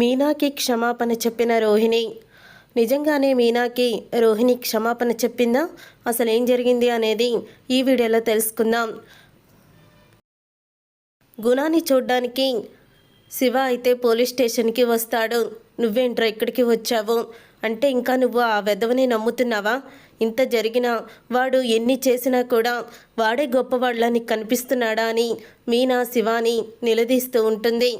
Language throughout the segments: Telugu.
మీనాకి క్షమాపణ చెప్పిన రోహిణి. నిజంగానే మీనాకి రోహిణి క్షమాపణ చెప్పిందా? అసలు ఏం జరిగింది అనేది ఈ వీడియోలో తెలుసుకుందాం. గుణాన్ని చూడ్డానికి శివ అయితే పోలీస్ స్టేషన్కి వస్తాడు. నువ్వేంట్రా ఇక్కడికి వచ్చావు? అంటే ఇంకా నువ్వు ఆ వెధవని నమ్ముతున్నావా? ఇంత జరిగినా వాడు ఎన్ని చేసినా కూడా వాడే గొప్పవాళ్ళని కనిపిస్తున్నాడా అని మీనా శివాని నిలదీస్తూ ఉంటుంది.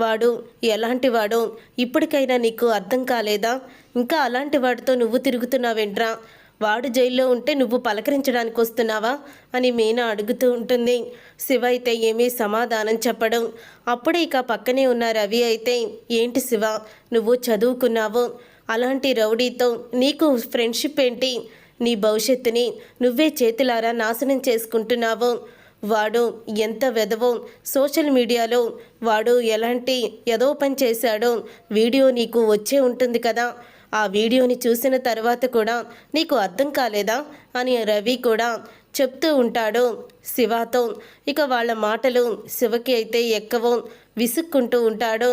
వాడు ఎలాంటి వాడు? ఇప్పటికైనా నీకు అర్థం కాలేదా? ఇంకా అలాంటి వాడితో నువ్వు తిరుగుతున్నావేంట్రా? వాడు జైల్లో ఉంటే నువ్వు పలకరించడానికి వస్తున్నావా? అని మీనా అడుగుతూ ఉంటుంది. శివ అయితే ఏమీ సమాధానం చెప్పడం. అప్పుడే ఇక పక్కనే ఉన్న రవి అయితే ఏంటి శివ? నువ్వు చదువుకున్నావు. అలాంటి రౌడీతో నీకు ఫ్రెండ్షిప్ ఏంటి? నీ భవిష్యత్తుని నువ్వే చేతులారా నాశనం చేసుకుంటున్నావు. వాడు ఎంత వెదవో సోషల్ మీడియాలో వాడు ఎలాంటి ఎదో పని చేశాడో వీడియో నీకు వచ్చే ఉంటుంది కదా. ఆ వీడియోని చూసిన తర్వాత కూడా నీకు అర్థం కాలేదా అని రవి కూడా చెప్తూ ఉంటాడు శివతో. ఇక వాళ్ళ మాటలు శివకి అయితే ఎక్కవో విసుక్కుంటూ ఉంటాడు.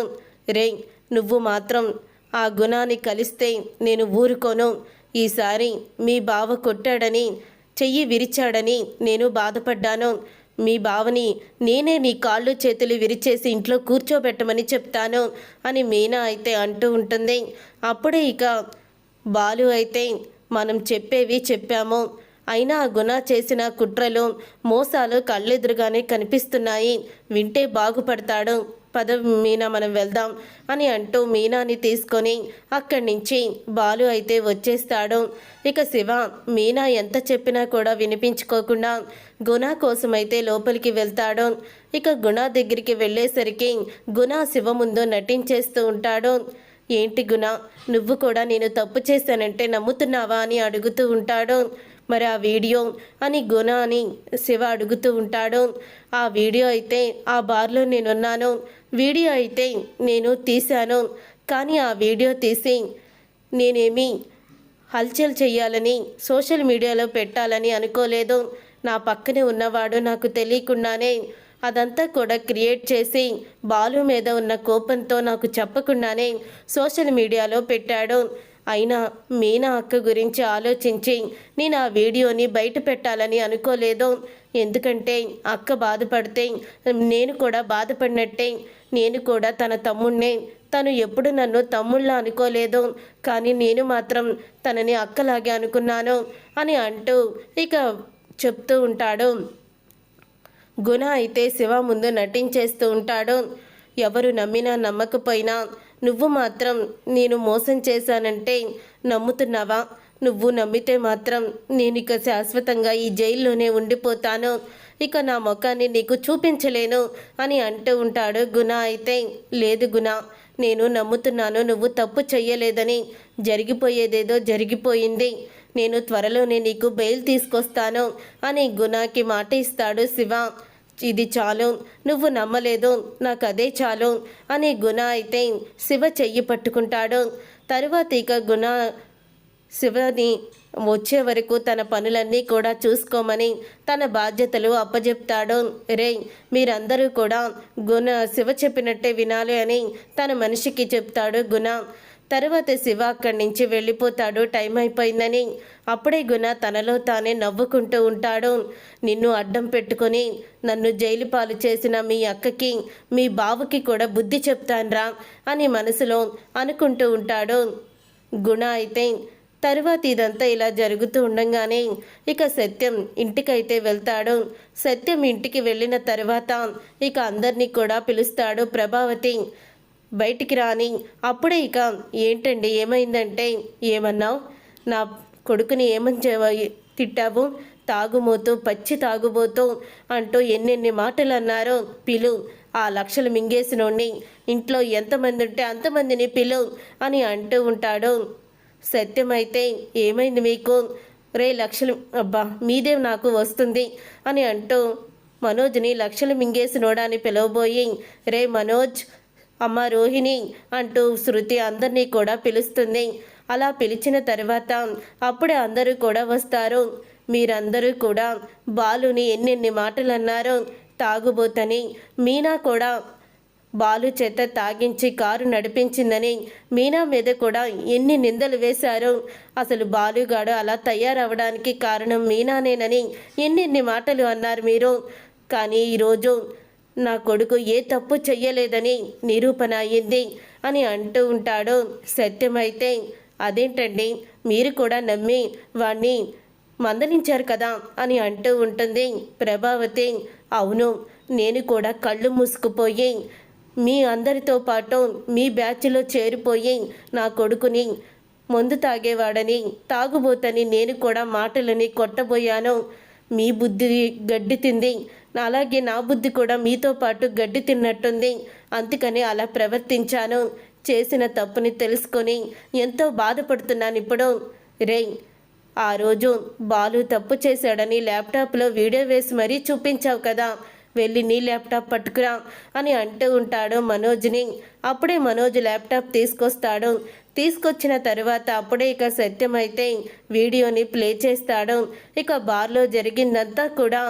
రే నువ్వు మాత్రం ఆ గుణాన్ని కలిస్తే నేను ఊరుకోను. ఈసారి మీ బావ కొట్టాడని చెయ్యి విరిచాడని నేను బాధపడ్డాను. మీ బావని నేనే నీ కాళ్ళు చేతులు విరిచేసి ఇంట్లో కూర్చోబెట్టమని చెప్తాను అని మీనా అయితే అంటూ ఉంటుంది. అప్పుడే ఇక బాలు అయితే మనం చెప్పేవి చెప్పాము. అయినా గుణ చేసిన కుట్రలు మోసాలు కళ్ళెదురుగానే కనిపిస్తున్నాయి. వింటే బాగుపడతాడు. పద మీనా మనం వెళ్దాం అని అంటూ మీనాని తీసుకొని అక్కడి నుంచి బాలు అయితే వచ్చేస్తాడు. ఇక శివ మీనా ఎంత చెప్పినా కూడా వినిపించుకోకుండా గుణ కోసమైతే లోపలికి వెళ్తాడు. ఇక గుణ దగ్గరికి వెళ్ళేసరికి గుణ శివ ముందు నటించేస్తూ ఉంటాడు. ఏంటి గుణ? నువ్వు కూడా నేను తప్పు చేశానంటే నమ్ముతున్నావా అని అడుగుతూ ఉంటాడు. మరి ఆ వీడియో అని గుణ అని శివ అడుగుతూ ఉంటాడు. ఆ వీడియో అయితే ఆ బార్లో నేనున్నాను. వీడియో అయితే నేను తీశాను. కానీ ఆ వీడియో తీసి నేనేమి హల్చల్ చేయాలని సోషల్ మీడియాలో పెట్టాలని అనుకోలేదు. నా పక్కనే ఉన్నవాడు నాకు తెలియకుండానే అదంతా కూడా క్రియేట్ చేసి బాలు మీద ఉన్న కోపంతో నాకు చెప్పకుండానే సోషల్ మీడియాలో పెట్టాడు. అయినా మీనా అక్క గురించి ఆలోచించి నేను ఆ వీడియోని బయట పెట్టాలని అనుకోలేదు. ఎందుకంటే అక్క బాధపడితే నేను కూడా బాధపడినట్టే నేను కూడా తన తమ్ముడినే తను ఎప్పుడు నన్ను తమ్ముళ్ళ అనుకోలేదు కానీ నేను మాత్రం తనని అక్కలాగే అనుకున్నాను అని అంటూ ఇక చెప్తూ ఉంటాడు. గుణ అయితే శివ ముందు నటించేస్తూ ఉంటాడు. ఎవరు నమ్మినా నమ్మకపోయినా నువ్వు మాత్రం నేను మోసం చేశానంటే నమ్ముతున్నావా? నువ్వు నమ్మితే మాత్రం నేను ఇక శాశ్వతంగా ఈ జైల్లోనే ఉండిపోతాను. ఇక నా ముఖాన్ని నీకు చూపించలేను అని అంటూ ఉంటాడు గుణ. అయితే లేదు గుణ నేను నమ్ముతున్నాను నువ్వు తప్పు చెయ్యలేదని. జరిగిపోయేదేదో జరిగిపోయింది. నేను త్వరలోనే నీకు బెయిల్ తీసుకొస్తాను అని గుణాకి మాట ఇస్తాడు శివ. ఇది చాలు నువ్వు నమ్మలేదు నాకు అదే చాలు అని గుణ అయితే శివ చెయ్యి పట్టుకుంటాడు. తరువాత ఇక గుణ శివని వచ్చే వరకు తన పనులన్నీ కూడా చూసుకోమని తన బాధ్యతలు అప్పజెప్తాడు. రే మీరందరూ కూడా గుణ శివ చెప్పినట్టే వినాలి అని తన మనిషికి చెప్తాడు గుణ. తర్వాత శివ అక్కడి నుంచి వెళ్ళిపోతాడు. టైం అయిపోయిందని అప్పుడే గుణ తనలో తానే నవ్వుకుంటూ ఉంటాడు. నిన్ను అడ్డం పెట్టుకొని నన్ను జైలు పాలు చేసిన మీ అక్కకి మీ బావకి కూడా బుద్ధి చెప్తాన్రా అని మనసులో అనుకుంటూ ఉంటాడు. గుణ అయితే తరువాత ఇదంతా ఇలా జరుగుతూ ఉండంగానే ఇక సత్యం ఇంటికైతే వెళ్తాడు. సత్యం ఇంటికి వెళ్ళిన తర్వాత ఇక అందరినీ కూడా పిలుస్తాడు ప్రభావతి. బయటికి రాని. అప్పుడే ఇక ఏంటండి? ఏమైందంటే ఏమన్నావు? నా కొడుకుని ఏమని తిట్టావు? తాగుబోతూ పచ్చి తాగుబోతూ అంటూ ఎన్నెన్ని మాటలు అన్నారో పిలు. ఆ లక్షలు మింగేసినోడిని ఇంట్లో ఎంతమంది ఉంటే అంతమందిని పిలు అని అంటూ ఉంటాడు. సత్యమైతే ఏమైంది మీకు? రే లక్షలు అబ్బా మీదే నాకు వస్తుంది అని అంటూ మనోజ్ని లక్షలు మింగేసినోడా అని పిలవబోయి రే మనోజ్ అమ్మ రోహిణి అంటూ శృతి అందరినీ కూడా పిలుస్తుంది. అలా పిలిచిన తర్వాత అప్పుడే అందరూ కూడా వస్తారు. మీరందరూ కూడా బాలుని ఎన్నెన్ని మాటలు అన్నారో తాగుబోతని మీనా కూడా బాలు చేత తాగించి కారు నడిపించిందని మీనా మీద కూడా ఎన్ని నిందలు వేశారు అసలు బాలుగాడు అలా తయారవడానికి కారణం మీనానేనని ఎన్నెన్ని మాటలు అన్నారు మీరు. కానీ ఈరోజు నా కొడుకు ఏ తప్పు చెయ్యలేదని నిరూపణ అయ్యింది అని అంటూ ఉంటాడు. సత్యమైతే అదేంటండి? మీరు కూడా నమ్మి వాణ్ణి మందలించారు కదా అని అంటూ ఉంటుంది ప్రభావతి. అవును నేను కూడా కళ్ళు మూసుకుపోయి మీ అందరితో పాటు మీ బ్యాచ్లో చేరిపోయి నా కొడుకుని మందు తాగేవాడని తాగుబోతని నేను కూడా మాటలని కొట్టబోయాను. మీ బుద్ధి గడ్డి తింది. అలాగే నా బుద్ధి కూడా మీతో పాటు గడ్డి తిన్నట్టుంది. అందుకని అలా ప్రవర్తించాను. చేసిన తప్పుని తెలుసుకొని ఎంతో బాధపడుతున్నాను ఇప్పుడు. రే ఆ రోజు బాలు తప్పు చేశాడని ల్యాప్టాప్లో వీడియో వేసి మరీ చూపించావు కదా. వెళ్ళి నీ ల్యాప్టాప్ పట్టుకురా అని అంటూ ఉంటాడు మనోజ్ని. అప్పుడే మనోజ్ ల్యాప్టాప్ తీసుకొస్తాడు. తీసుకొచ్చిన తర్వాత అప్పుడే ఇక సత్యమైతే వీడియోని ప్లే చేస్తాడు. ఇక బార్లో జరిగిందంతా కూడా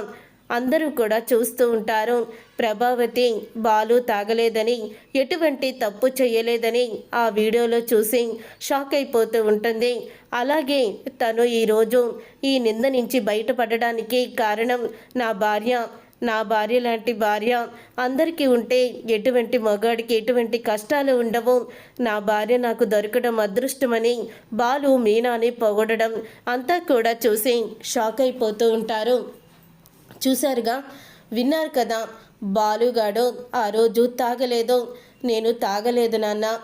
అందరూ కూడా చూస్తూ ఉంటారు. ప్రభావతి బాలు తాగలేదని ఎటువంటి తప్పు చేయలేదని ఆ వీడియోలో చూసి షాక్ అయిపోతూ ఉంటుంది. అలాగే తను ఈరోజు ఈ నింద నుంచి బయటపడడానికి కారణం నా భార్య. నా భార్య లాంటి భార్య అందరికీ ఉంటే ఎటువంటి మగాడికి ఎటువంటి కష్టాలు ఉండవు. నా భార్య నాకు దొరకడం అదృష్టమని బాలు మీనాని పొగడడం అంతా కూడా చూసి షాక్ అయిపోతూ ఉంటారు. చూశారుగా? విన్నారు కదా? బాలుగాడు ఆ రోజు తాగలేదు. నేను తాగలేదు నాన్న.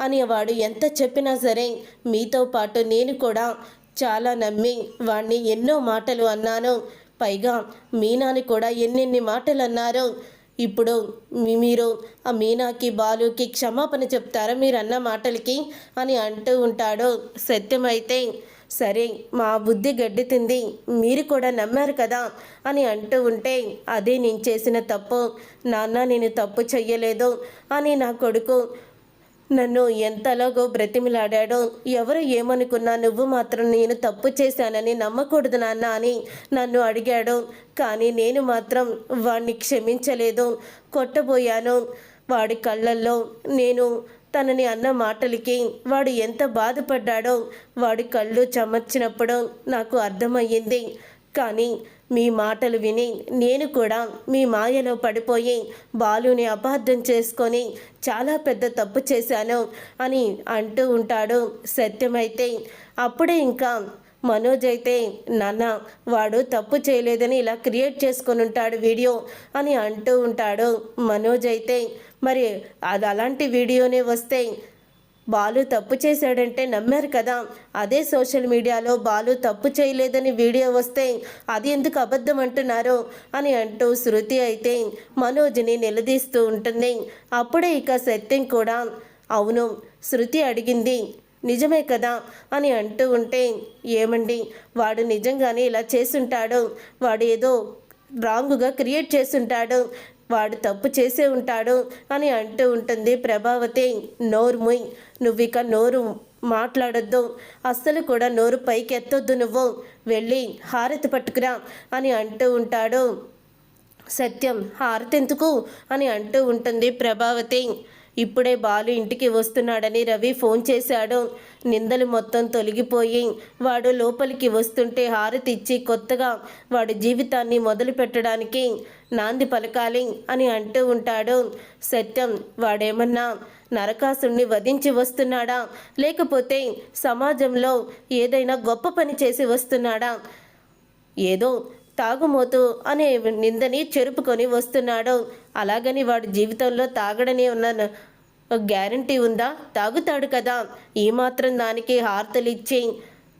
అనేవాడు ఎంత చెప్పినా సరే మీతో పాటు నేను కూడా చాలా నమ్మి వాణ్ణి ఎన్నో మాటలు అన్నాను. పైగా మీనాని కూడా ఎన్నెన్ని మాటలు అన్నారు ఇప్పుడు మీ- మీరు ఆ మీనాకి బాలుకి క్షమాపణ చెప్తారా? మీరు అన్న మాటలకి అని అంటూ ఉంటాడు. సత్యమైతే సరే మా బుద్ధి గడ్డి తింది మీరు కూడా నమ్మారు కదా అని అంటూ ఉంటే అదే నేను చేసిన తప్పు. నాన్న నేను తప్పు చెయ్యలేదు అని నా కొడుకు నన్ను ఎంతలాగో బ్రతిమిలాడాడో ఎవరు ఏమనుకున్నా నువ్వు మాత్రం నేను తప్పు చేశానని నమ్మకూడదు నాన్న అని నన్ను అడిగాడు. కానీ నేను మాత్రం వాడిని క్షమించలేదు. కొట్టబోయాను. వాడి కళ్ళల్లో నేను తనని అన్న మాటలకి వాడు ఎంత బాధపడ్డాడో వాడి కళ్ళు చెమర్చినప్పుడు నాకు అర్థమయ్యింది. కానీ మీ మాటలు విని నేను కూడా మీ మాయలో పడిపోయి బాలుని అపార్థం చేసుకొని చాలా పెద్ద తప్పు చేశాను అని అంటూ ఉంటాడు. సత్యమైతే అప్పుడే ఇంకా మనోజ్ అయితే నాన్న వాడు తప్పు చేయలేదని ఇలా క్రియేట్ చేసుకొని ఉంటాడు వీడియో అని అంటూ ఉంటాడు మనోజ్ అయితే. మరి అది అలాంటి వీడియోనే వస్తే బాలు తప్పు చేశాడంటే నమ్మారు కదా. అదే సోషల్ మీడియాలో బాలు తప్పు చేయలేదని వీడియో వస్తే అది ఎందుకు అబద్ధం అంటున్నారు అని అంటూ శృతి అయితే మనోజ్ని నిలదీస్తూ ఉంటుంది. అప్పుడే ఇక సత్యం కూడా అవును శృతి అడిగింది నిజమే కదా అని అంటూ ఉంటే ఏమండి వాడు నిజంగానే ఇలా చేసుంటాడు వాడు ఏదో రాంగుగా క్రియేట్ చేసుంటాడు వాడు తప్పు చేసే ఉంటాడు అని అంటూ ఉంటుంది ప్రభావతి. నోరు ముయ్. నోరు మాట్లాడొద్దు. అస్సలు కూడా నోరు పైకి ఎత్తొద్దు నువ్వు. వెళ్ళి హారతి పట్టుకురా అని అంటూ ఉంటాడు. సత్యం హారతి ఎందుకు? అని అంటూ ఉంటుంది ప్రభావతి. ఇప్పుడే బాలు ఇంటికి వస్తున్నాడని రవి ఫోన్ చేశాడు. నిందలు మొత్తం తొలగిపోయి వాడు లోపలికి వస్తుంటే హారతి ఇచ్చి కొత్తగా వాడి జీవితాన్ని మొదలు పెట్టడానికి నాంది పలకాలి అని అంటూ ఉంటాడు. సత్యం వాడేమన్నా నరకాసుని వధించి వస్తున్నాడా? లేకపోతే సమాజంలో ఏదైనా గొప్ప పని చేసి వస్తున్నాడా? ఏదో తాగుమోతు అనే నిందని చెరుపుకొని వస్తున్నాడు. అలాగని వాడి జీవితంలో తాగడని ఉన్న గ్యారంటీ ఉందా? తాగుతాడు కదా. ఈ మాత్రం దానికి హారతలు ఇచ్చి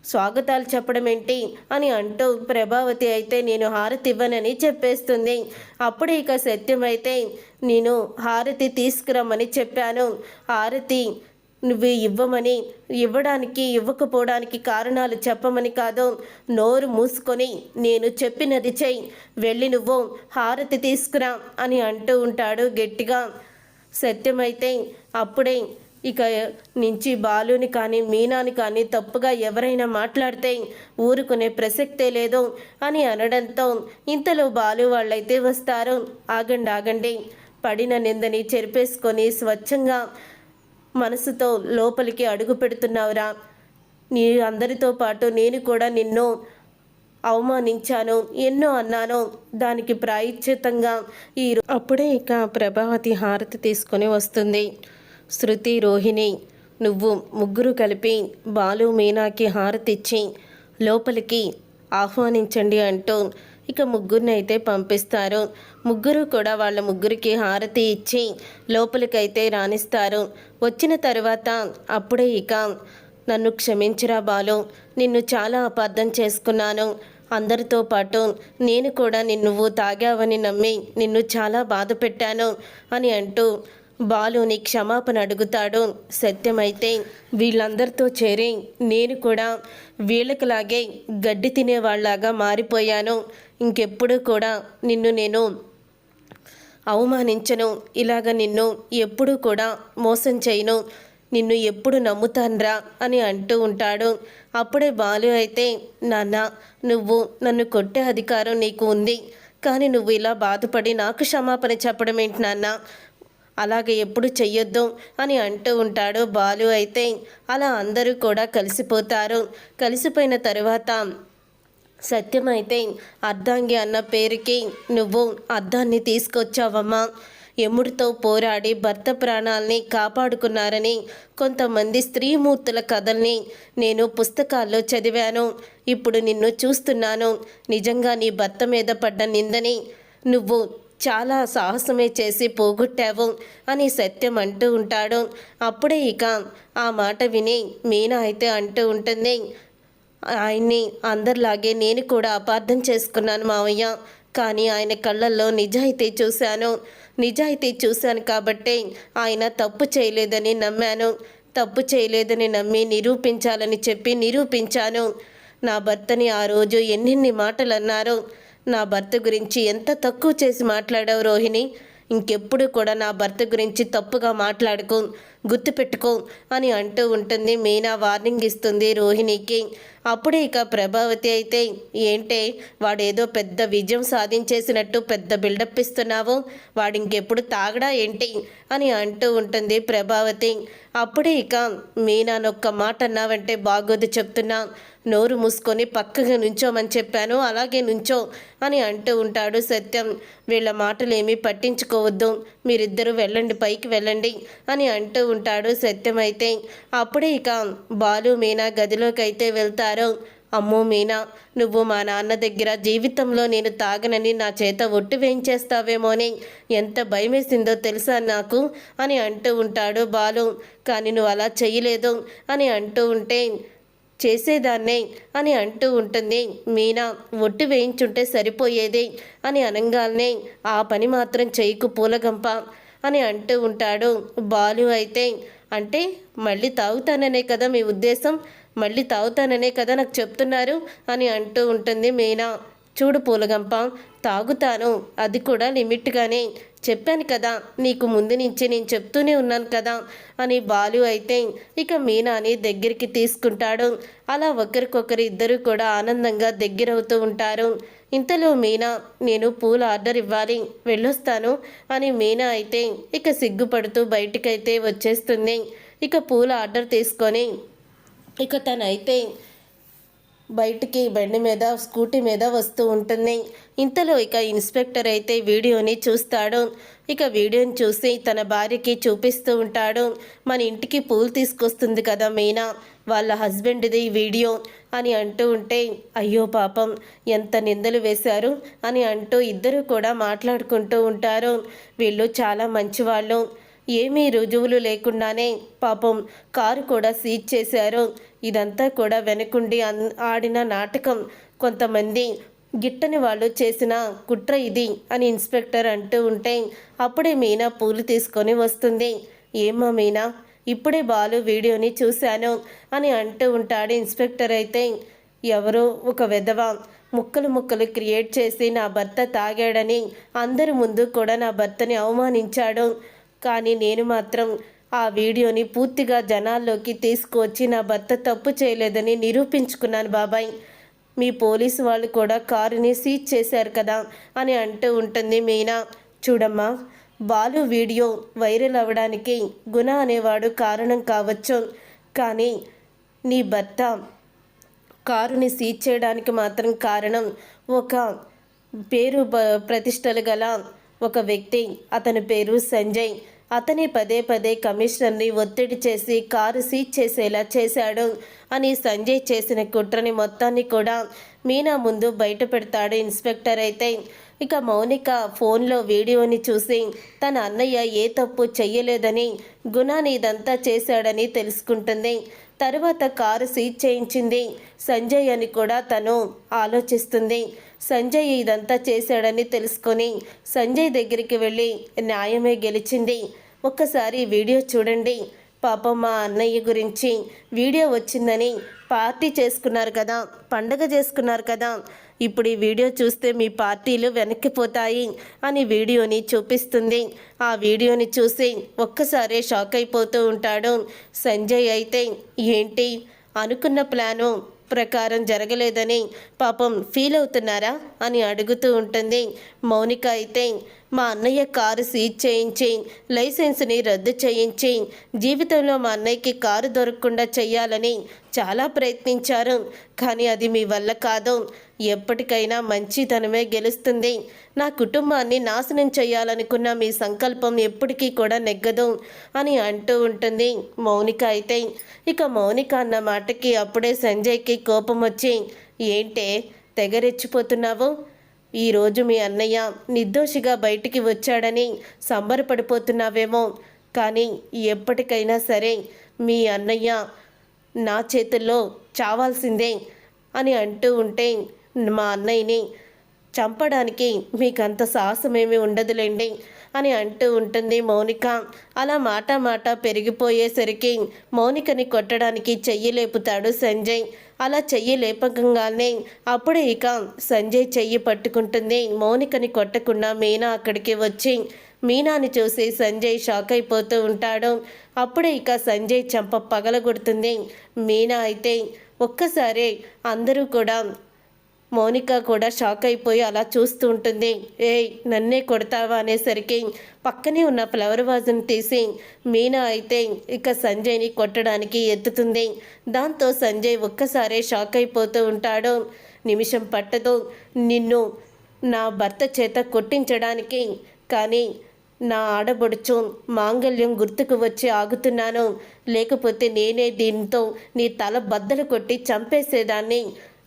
స్వాగతాలు చెప్పడం ఏంటి? అని అంటూ ప్రభావతి అయితే నేను హారతి ఇవ్వనని చెప్పేస్తుంది. అప్పుడే ఇక సత్యం అయితే నేను హారతి తీసుకురమ్మని చెప్పాను. హారతి నువ్వు ఇవ్వమని ఇవ్వడానికి ఇవ్వకపోవడానికి కారణాలు చెప్పమని కాదు. నోరు మూసుకొని నేను చెప్పినది చెయ్యి. వెళ్ళి నువ్వు హారతి తీసుకురా అని అంటూ ఉంటాడు గట్టిగా. సత్యమైతే అప్పుడే ఇక నుంచి బాలుని కానీ మీనాని కానీ తప్పుగా ఎవరైనా మాట్లాడితే ఊరుకునే ప్రసక్తే లేదు అని అనడంతో ఇంతలో బాలు వాళ్ళైతే వస్తారు. ఆగండి ఆగండి. పడిన నిందని చెరిపేసుకొని స్వచ్ఛంగా మనసుతో లోపలికి అడుగు పెడుతున్నావురా. నీ అందరితో పాటు నేను కూడా నిన్ను అవమానించాను ఎన్నో అన్నాను. దానికి ప్రాయశ్చితంగా ఈ అప్పుడే ఇక ప్రభావతి హారతి తీసుకొని వస్తుంది. శృతి రోహిణి నువ్వు ముగ్గురు కలిపి బాలు మీనాకి హారతి ఇచ్చి లోపలికి ఆహ్వానించండి అంటూ ఇక ముగ్గురిని అయితే పంపిస్తారు. ముగ్గురు కూడా వాళ్ళ ముగ్గురికి హారతి ఇచ్చి లోపలికైతే రాణిస్తారు. వచ్చిన తర్వాత అప్పుడే ఇక నన్ను క్షమించిరా బాలు. నిన్ను చాలా అపార్థం చేసుకున్నాను. అందరితో పాటు నేను కూడా నిన్ను నువ్వు తాగావని నమ్మి నిన్ను చాలా బాధ పెట్టాను అని అంటూ బాలుని క్షమాపణ అడుగుతాడు. సత్యమైతే వీళ్ళందరితో చేరి నేను కూడా వీళ్ళకిలాగే గడ్డి తినేవాళ్ళాగా మారిపోయాను. ఇంకెప్పుడు కూడా నిన్ను నేను అవమానించను. ఇలాగ నిన్ను ఎప్పుడూ కూడా మోసం చేయను. నిన్ను ఎప్పుడు నమ్ముతాన్రా అని అంటూ ఉంటాడు. అప్పుడే బాలు అయితే నాన్న నువ్వు నన్ను కొట్టే అధికారం నీకు ఉంది. కానీ నువ్వు ఇలా బాధపడి నాకు క్షమాపణ చెప్పడం ఏంటి నాన్న? అలాగే ఎప్పుడు చెయ్యొద్దు అని అంటూ ఉంటాడు బాలు అయితే. అలా అందరూ కూడా కలిసిపోతారు. కలిసిపోయిన తర్వాత సత్యమైతే అర్ధాంగి అన్న పేరుకి నువ్వు అర్ధాన్ని తీసుకొచ్చావమ్మా. యముడితో పోరాడి భర్త ప్రాణాల్ని కాపాడుకున్నారని కొంతమంది స్త్రీమూర్తుల కథల్ని నేను పుస్తకాల్లో చదివాను. ఇప్పుడు నిన్ను చూస్తున్నాను. నిజంగా నీ భర్త మీద పడ్డ నిందని నువ్వు చాలా సాహసమే చేసి పోగొట్టావు అని సత్యం అంటూ ఉంటాడు. అప్పుడే ఇక ఆ మాట విని మీనా అయితే అంటూ ఉంటుంది. ఆయన్ని అందరిలాగే నేను కూడా అపార్థం చేసుకున్నాను మావయ్య. కానీ ఆయన కళ్ళల్లో నిజాయితీ చూశాను. నిజాయితీ చూశాను కాబట్టే ఆయన తప్పు చేయలేదని నమ్మాను. తప్పు చేయలేదని నమ్మి నిరూపించాలని చెప్పి నిరూపించాను. నా భర్తని ఆ రోజు ఎన్నెన్ని మాటలు అన్నారు నా భర్త గురించి ఎంత తక్కువ చేసి మాట్లాడావు రోహిణి? ఇంకెప్పుడు కూడా నా భర్త గురించి తప్పుగా మాట్లాడుకో. గుర్తుపెట్టుకో అని అంటూ ఉంటుంది. మీనా వార్నింగ్ ఇస్తుంది రోహిణికి. అప్పుడే ఇక ప్రభావతి అయితే ఏంటే వాడేదో పెద్ద విజయం సాధించేసినట్టు పెద్ద బిల్డప్ ఇస్తున్నావు. వాడు ఇంకెప్పుడు తాగడా ఏంటి? అని అంటూ ఉంటుంది ప్రభావతి. అప్పుడే ఇక మీనానొక్క మాట అన్నావంటే బాగోదు చెప్తున్నా. నోరు మూసుకొని పక్కగా నుంచోమని చెప్పాను. అలాగే నుంచో అని అంటూ ఉంటాడు సత్యం. వీళ్ళ మాటలు ఏమీ పట్టించుకోవద్దు. మీరిద్దరూ వెళ్ళండి పైకి వెళ్ళండి అని అంటూ ఉంటాడు సత్యం అయితే అప్పుడే ఇక బాలు మీనా గదిలోకి అయితే వెళ్తారు. అమ్మో మీనా నువ్వు మా నాన్న దగ్గర జీవితంలో నేను తాగనని నా చేత ఒట్టు వేయించేస్తావేమోని ఎంత భయమేసిందో తెలుసా నాకు అని అంటూ ఉంటాడు బాలు. కానీ నువ్వు అలా చెయ్యలేదు అని అంటూ ఉంటే చేసేదాన్నే అని అంటూ ఉంటుంది. మీనా ఒట్టు వేయించుంటే సరిపోయేది అని అనగానే ఆ పని మాత్రం చేయకు పూలగంప అని అంటూ ఉంటాడు బాలు అయితే. అంటే మళ్ళీ తాగుతాననే కదా మీ ఉద్దేశం? మళ్ళీ తాగుతాననే కదా నాకు చెప్తున్నారు అని అంటూ ఉంటుంది మీనా. చూడు పూలగంప తాగుతాను. అది కూడా లిమిట్గానే. చెప్పాను కదా నీకు ముందు నుంచి నేను చెప్తూనే ఉన్నాను కదా అని బాలు అయితే ఇక మీనాని దగ్గరికి తీసుకుంటాడు. అలా ఒకరికొకరు ఇద్దరు కూడా ఆనందంగా దగ్గరవుతూ ఉంటారు. ఇంతలో మీనా నేను పూల ఆర్డర్ ఇవ్వాలి వెళ్ళొస్తాను అని మీనా అయితే ఇక సిగ్గుపడుతూ బయటికైతే వచ్చేస్తుంది. ఇక పూల ఆర్డర్ తీసుకొని ఇక తనైతే బయటికి బండి మీద స్కూటీ మీద వస్తూ ఉంటుంది. ఇంతలో ఇక ఇన్స్పెక్టర్ అయితే వీడియోని చూస్తాడు. ఇక వీడియోని చూసి తన భార్యకి చూపిస్తూ ఉంటాడు. మన ఇంటికి పూలు తీసుకొస్తుంది కదా మీనా వాళ్ళ హస్బెండ్ది వీడియో అని అంటూ ఉంటే అయ్యో పాపం ఎంత నిందలు వేశారు అని అంటూ ఇద్దరు కూడా మాట్లాడుకుంటూ ఉంటారు. వీళ్ళు చాలా మంచివాళ్ళు. ఏమీ రుజువులు లేకుండానే పాపం కారు కూడా సీజ్ చేశారు. ఇదంతా కూడా వెనకుండి అన్ ఆడిన నాటకం. కొంతమంది గిట్టని వాళ్ళు చేసిన కుట్ర ఇది అని ఇన్స్పెక్టర్ అంటూ ఉంటే అప్పుడే మీనా పూలు తీసుకొని వస్తుంది. ఏమా మీనా ఇప్పుడే బాలు వీడియోని చూశాను అని అంటూ ఉంటాడు ఇన్స్పెక్టర్ అయితే. ఎవరో ఒక వెధవ ముక్కలు ముక్కలు క్రియేట్ చేసి నా భర్త తాగాడని అందరి ముందు కూడా నా భర్తని అవమానించాడు. కానీ నేను మాత్రం ఆ వీడియోని పూర్తిగా జనాల్లోకి తీసుకువచ్చి నా భర్త తప్పు చేయలేదని నిరూపించుకున్నాను బాబాయ్. మీ పోలీసు వాళ్ళు కూడా కారుని సీజ్ చేశారు కదా అని అంటూ ఉంటుంది మీనా. చూడమ్మా బాలు వీడియో వైరల్ అవ్వడానికి గుణ అనేవాడు కారణం కావచ్చు. కానీ నీ భర్త కారుని సీజ్ చేయడానికి మాత్రం కారణం ఒక పేరు ప్రతిష్టలు గల ఒక వ్యక్తి అతని పేరు సంజయ్. అతని పదే పదే కమిషనర్ని ఒత్తిడి చేసి కారు సీజ్ చేసేలా చేశాడు అని సంజయ్ చేసిన కుట్రని మొత్తాన్ని కూడా మీనా ముందు బయట పెడతాడు ఇన్స్పెక్టర్ అయితే. ఇక మౌనిక ఫోన్లో వీడియోని చూసి తన అన్నయ్య ఏ తప్పు చెయ్యలేదని గుణాని ఇదంతా చేశాడని తెలుసుకుంటుంది. తర్వాత కారు సీజ్ చేయించింది సంజయ్ అని కూడా తను ఆలోచిస్తుంది. సంజయ్ ఇదంతా చేశాడని తెలుసుకొని సంజయ్ దగ్గరికి వెళ్ళి న్యాయమే గెలిచింది. ఒక్కసారి వీడియో చూడండి. పాపం మా అన్నయ్య గురించి వీడియో వచ్చిందని పార్టీ చేసుకున్నారు కదా పండగ చేసుకున్నారు కదా. ఇప్పుడు ఈ వీడియో చూస్తే మీ పార్టీలు వెనక్కిపోతాయి అని వీడియోని చూపిస్తుంది. ఆ వీడియోని చూసి ఒక్కసారే షాక్ అయిపోతూ ఉంటాడు సంజయ్ అయితే. ఏంటి? అనుకున్న ప్లాను ప్రకారం జరగలేదని పాపం ఫీల్ అవుతున్నారా అని అడుగుతూ ఉంటుంది. మౌనిక అయితే మా అన్నయ్య కారు సీజ్ చేయించి లైసెన్స్ని రద్దు చేయించి జీవితంలో మా అన్నయ్యకి కారు దొరకకుండా చేయాలని చాలా ప్రయత్నించారు. కానీ అది మీ వల్ల కాదు. ఎప్పటికైనా మంచితనమే గెలుస్తుంది. నా కుటుంబాన్ని నాశనం చేయాలనుకున్న మీ సంకల్పం ఎప్పటికీ కూడా నెగ్గదు అని అంటూ ఉంటుంది మౌనిక అయితే. ఇక మౌనిక అన్న మాటకి అప్పుడే సంజయ్కి కోపం వచ్చి ఏంటే తెగరెచ్చిపోతున్నావు? ఈరోజు మీ అన్నయ్య నిర్దోషిగా బయటికి వచ్చాడని సంబరపడిపోతున్నావేమో. కానీ ఎప్పటికైనా సరే మీ అన్నయ్య నా చేతుల్లో చావాల్సిందే అని అంటూ ఉంటే మా అన్నయ్యని చంపడానికి మీకంత సాహసమేమీ ఉండదులేండి. అని అంటూ ఉంటుంది మౌనిక. అలా మాట మాట పెరిగిపోయేసరికి మౌనికని కొట్టడానికి చెయ్యి లేపుతాడు సంజయ్. అలా చెయ్యి లేపకంగానే అప్పుడు ఇక సంజయ్ చెయ్యి పట్టుకుంటుంది. మౌనికని కొట్టకుండా మీనా అక్కడికి వచ్చి మీనాని చూసి సంజయ్ షాక్ అయిపోతూ ఉంటాడు. అప్పుడే ఇక సంజయ్ చంప పగలగొడుతుంది. మీనా అయితే ఒక్కసారి అందరూ కూడా మౌనిక కూడా షాక్ అయిపోయి అలా చూస్తూ ఉంటుంది. ఏయ్ నన్నే కొడతావా? అనేసరికి పక్కనే ఉన్న ఫ్లవర్ వాజును తీసి మీనా అయితే ఇక సంజయ్ని కొట్టడానికి ఎత్తుతుంది. దాంతో సంజయ్ ఒక్కసారే షాక్ అయిపోతూ ఉంటాడు. నిమిషం పట్టదు. నిన్ను నా భర్త చేత కొట్టించడానికి కానీ నా ఆడబడుచు మాంగళ్యం గుర్తుకు వచ్చి ఆగుతున్నాను. లేకపోతే నేనే దీంతో నీ తల బద్దలు కొట్టి చంపేసేదాన్ని.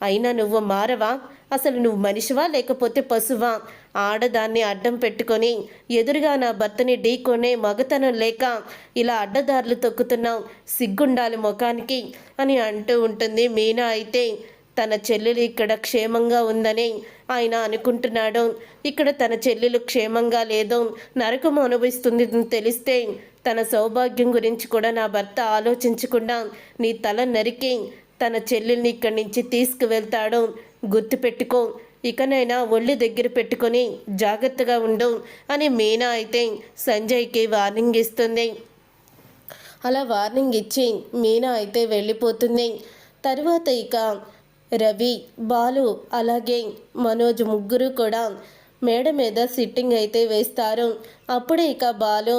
అయినా నువ్వు మారవా? అసలు నువ్వు మనిషివా లేకపోతే పశువా? ఆడదాన్ని అడ్డం పెట్టుకొని ఎదురుగా నా భర్తని ఢీకొనే మగతనం లేక ఇలా అడ్డదారులు తొక్కుతున్నావు సిగ్గుండాలి ముఖానికి అని అంటూ ఉంటుంది మీనా అయితే. తన చెల్లెలు ఇక్కడ క్షేమంగా ఉందని ఆయన అనుకుంటున్నాడు. ఇక్కడ తన చెల్లెలు క్షేమంగా లేదు నరకం అనుభవిస్తుంది తెలిస్తే తన సౌభాగ్యం గురించి కూడా నా భర్త ఆలోచించకుండా నీ తల నరికి తన చెల్లెల్ని ఇక్కడి నుంచి తీసుకువెళ్తాడు. గుర్తుపెట్టుకో. ఇకనైనా ఒళ్ళు దగ్గర పెట్టుకొని జాగ్రత్తగా ఉండు అని మీనా అయితే సంజయ్కి వార్నింగ్ ఇస్తుంది. అలా వార్నింగ్ ఇచ్చి మీనా అయితే వెళ్ళిపోతుంది. తరువాత ఇక రవి బాలు అలాగే మనోజ్ ముగ్గురు కూడా మేడ మీద సిట్టింగ్ అయితే వేస్తారు. అప్పుడే ఇక బాలు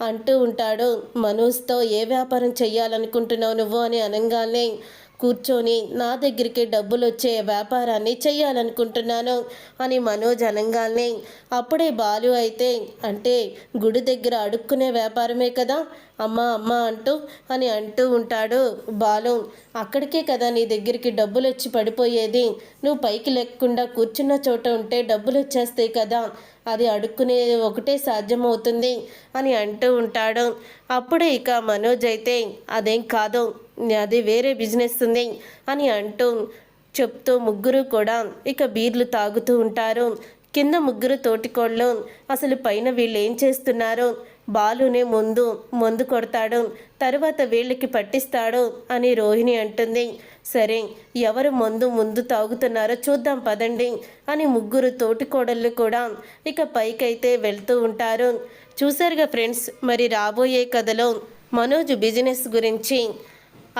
అంటూ ఉంటాడు మనోజ్తో ఏ వ్యాపారం చేయాలనుకుంటున్నావు నువ్వు? అని అనగానే కూర్చొని నా దగ్గరికి డబ్బులు వచ్చే వ్యాపారాన్ని చెయ్యాలనుకుంటున్నాను అని మనోజ్ అనగానే అప్పుడే బాలు అయితే అంటే గుడి దగ్గర అడుక్కునే వ్యాపారమే కదా అమ్మ అమ్మ అంటూ అని అంటూ ఉంటాడు బాలు. అక్కడికే కదా నీ దగ్గరికి డబ్బులు వచ్చి పడిపోయేది. నువ్వు పైకి లేకుండా కూర్చున్న చోట ఉంటే డబ్బులు వచ్చేస్తాయి కదా అది అడుక్కునే ఒకటే సాధ్యమవుతుంది అని అంటూ ఉంటాడు. అప్పుడే ఇక మనోజ్ అయితే అదేం కాదు అది వేరే బిజినెస్ ఉంది అని అంటూ చెప్తూ ముగ్గురు కూడా ఇక బీర్లు తాగుతూ ఉంటారు. కింద ముగ్గురు తోటికోళ్ళు అసలు పైన వీళ్ళు ఏం చేస్తున్నారు? బాలునే ముందు ముందు కొడతాడు. తర్వాత వీళ్ళకి పట్టిస్తాడు అని రోహిణి అంటుంది. సరే ఎవరు ముందు ముందు తాగుతున్నారో చూద్దాం పదండి అని ముగ్గురు తోటికోడళ్ళు కూడా ఇక పైకైతే వెళ్తూ ఉంటారు. చూసారుగా ఫ్రెండ్స్ మరి రాబోయే కథలో మనోజ్ బిజినెస్ గురించి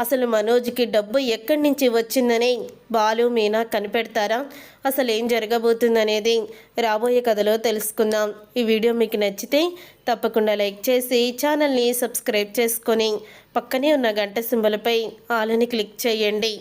అసలు మనోజ్కి డబ్బు ఎక్కడి నుంచి వచ్చిందని బాలు మీనా కనిపెడతారా? అసలు ఏం జరగబోతుందనేది రాబోయే కథలో తెలుసుకుందాం. ఈ వీడియో మీకు నచ్చితే తప్పకుండా లైక్ చేసి ఛానల్ని సబ్స్క్రైబ్ చేసుకొని పక్కనే ఉన్న గంట సింబలపై ఆలని క్లిక్ చేయండి.